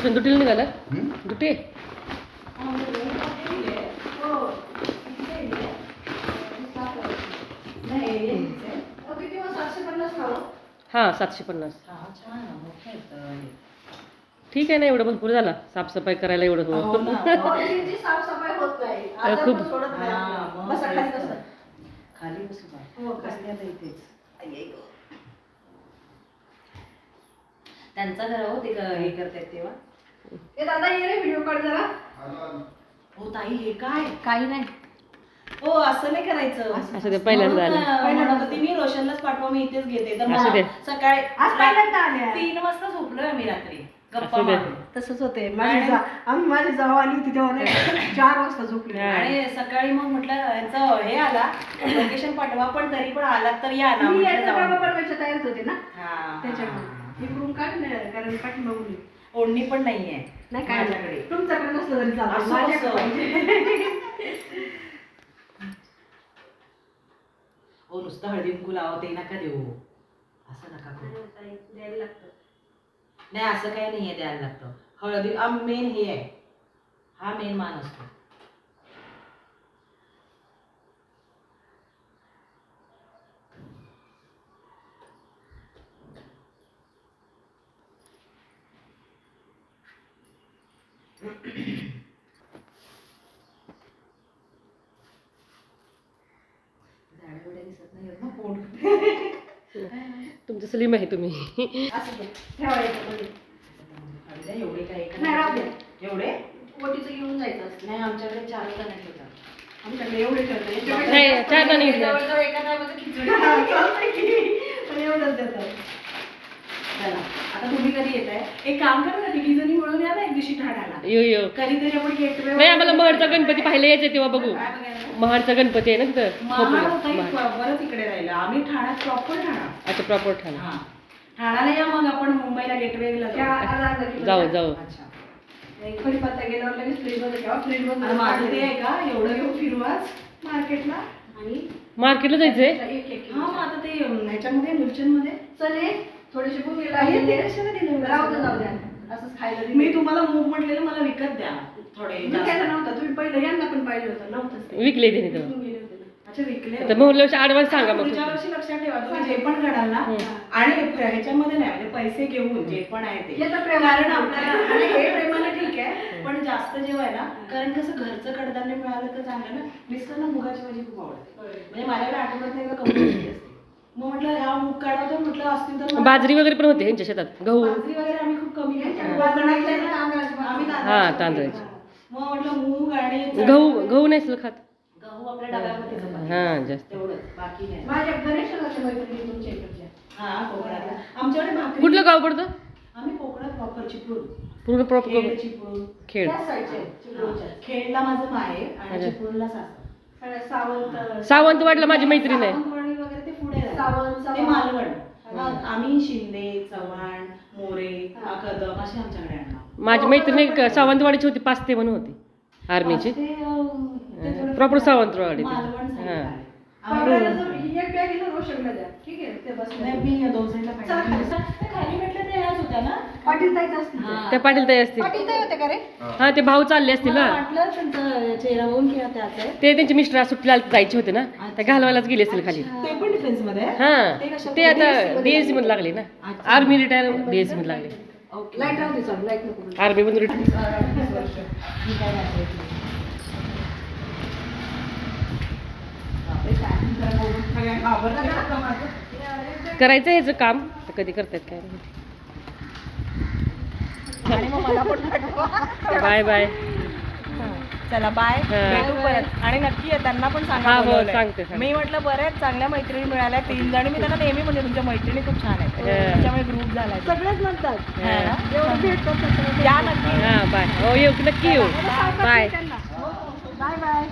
कृष्ण दुटीला निघाला. दुटे. हां सातशे पन्नास. ठीक आहे ना एवढं भरपूर झाला. साफसफाई करायला एवढं हो साफसफाई होत नाही. अरे आता खूप-. हो. त्यांचा जरा हो ते क- हे करतात तेव्हा? ए दादा ये रे व्हिडिओ काढ जरा हो ताई हे काय काही नाही हो असं नाही करायचं असं ते पहिल्यांदा आलं. मी रोशनलाच पाठवा मी इथेच घेते तर असू दे. मला सकाळी आज पहिल्यांदा आल्या. तीन वाजता झोपलोय आम्ही रात्री गप्पा असू दे. मारून तसंच होते माझी जा- आम्ही माझी जाऊ आली होती तेव्हा नाही चार वाजता झोपली हा. आणि सकाळी मग म्हटलं यांचं हे आला लोकेशन पाठवा पण तरी पण आलात तर या ना मी म्हटलं तयारीत होते ना हा. त्याच्यामुळे इकडून काढ ना कारण पाठीमागून ये. ओढणी पण नाहीये नाही काय माझ्याकडे नाही. तुमच्याकडे नसलं तरी चालतं असं माझ्याकडे कसं? पाहिजे. हो नुसतं हळदी कुंकू लावा ते नका देऊ असं नका करू द्यायला लागतं. नाही असं काही नाहीये द्यायला लागतं हळदी मेन हे आहे हा मेन मान असतो तुमचं सलीम आहे तुम्ही. असं एवढे काय नाही, एवढे ओटीचं घेऊन जायचं नाही आमच्याकडे चार जण होतात आमच्याकडे एवढे नाही, चार जण जवळजवळ एका टायमाचं खिचडी पण एवढंच देतात. चला आता तुम्ही कधी येत आहे एक काम करा ना तिघी जणी मिळून या ना एक दिवशी ठाण्याला यो यो. कधीतरी आपण गेटवे नाही आम्हाला महडचा गणपती पाहायला यायचं तेव्हा बघू. महाडचा गणपती आहे ना तिथं? महाड. खोपोलीला. बरंच इकडे राहिलं. आम्ही ठाण्यात प्रॉपर ठाणा. अच्छा प्रॉपर ठाणे. हा. ठाण्याला या मग आपण मुंबईला गेटवेला त्या जाऊ. जाऊ. जाऊ. अच्छा. एक कढीपत्ता गेल्यावर लगेच फ्रीजमध्ये ठेवा. फ्रीजमध्ये आणि माझं ते आहे का? एवढं घेऊन फिरू आज मार्केटला. आणि मार्केटला जायचंय? एक एक हा मग आता ते ह्याच्यामध्ये चल ये. थोडीशी भूक ते? राहू दे द्या असंच खायला दिलं. मी तुम्हाला मूग म्हटलेलं मला विकत द्या थोडे विकायला जास्त. नव्हता. तुम्ही पहिलं यांना पण पाहिजे होतं. नव्हतंच ते. विकले त्याने तेव्हा. विकून गेले होते ना. अच्छा विकले मोहरल्या वर्षी ऍडव्हान्स सांगा मग पुढच्या वर्षी लक्षात ठेवा तुम्ही जे पण घडाल ना आणि ह्याच्यामध्ये नाही म्हणजे पैसे घेऊन जे पण आहे ते. तर प्रेमाने कारण आपल्याला आणि हे प्रेमाने ठीक आहे पण जास्त जेव्हा आहे ना कारण कसं घरचं कडधान्य मिळालं तर चांगलं ना मिस्टरना मुगाची भाजी खूप आवडते. म्हणजे माझ्याकडे आठवड्यात एकदा कंपल्सरी असते मग म्हटलं ह्या मूग काढा तर म्हटलं असतील तर मला- बाजरी वगैरे पण होते ह्यांच्या शेतात गहू. बाजरी वगैरे आम्ही खूप कमी यांच्या घेतो. कोकणातल्या ना तांदळाची भाकरी. आम्ही हा, तांदळाची. मग म्हटलं मूग आणि गहू गहू नसेल खात. गहू आपल्या डब्यामध्ये चपाती. हा जास्त. तेवढंच बाकी नाही. माझ्या गणेशाच्या मैत्रिणी तुमच्या इकडच्या. हा आमच्याकडे भाकरी कुठलं गाव पडतं? आम्ही कोकणात प्रॉपर चिपळूण. पूर्ण प्रॉपर खेड चिपळूण. खेळ त्या साईडचे चिपळूणच्या. खेडला माझं माहेर आणि अच्छा. चिपळूणला सासर. सगळ्या सावंत सावंतवाडला माझी मैत्रीण आहे सावंतवाडी वगैरे ते पुढे आहे. सावंत, ते चव्हाण. मालवण मग आम्ही शिंदे चव्हाण मोरे हा. कदम असे आमच्याकडे आणणार माझी मैत्रीण एक सावंतवाडीची होती पाचते म्हणून होती आर्मीची ते, ते प्रॉपर सावंतवाडी मालवण side ला हा. आहे. पावड्याला आम्ही- जर एक बॅग घेऊन रोशनला द्या. ठीक आहे? ते बस नाही, मी दोन साईडला चला खाली. ते खाली भेटलं ते ह्याच होत्या ना? पाटील ताईच असतील ते. हा. त्या पाटील ताई असतील. पाटील ताई होते का रे? हा. ते भाऊ चालले असतील ना? वाटलं त्यांचा चेहरा बघून किंवा त्याच आहे. ते त्यांचे मिस्टर सुट्टीला जायचे होते ना? ते घालवायलाच गेले असतील खाली. ते पण डिफेन्समध्ये आहे? हा. ते आता DSC मध्ये डीएससी मध्ये लागले ना. आर्मी रिटायर डीएससी मध्ये लागले. लाइट लाइट नको. आर्मी मधून रिटायर मी काय घातलंय ते? बापरे, काय जरा बघून सगळ्या घाबरल्या का माझं? करायचं ह्याचं काम? तर कधी करतायत काय. Bye bye. चला बाय. हा. भेटू परत. आणि नक्की आहे त्यांना पण सांगा हा, हो. सांगते. मी म्हटलं बऱ्याच चांगल्या मैत्रिणी मिळाल्या तीन जणी. मी त्यांना नेहमी म्हणजे तुमच्या मैत्रिणी खूप छान आहेत. हा. त्याच्यामुळे ग्रुप झालाय. सगळेच म्हणतात. है. या नक्की. हा बाय. हो येऊ नक्की येऊ. बाय. Bye bye.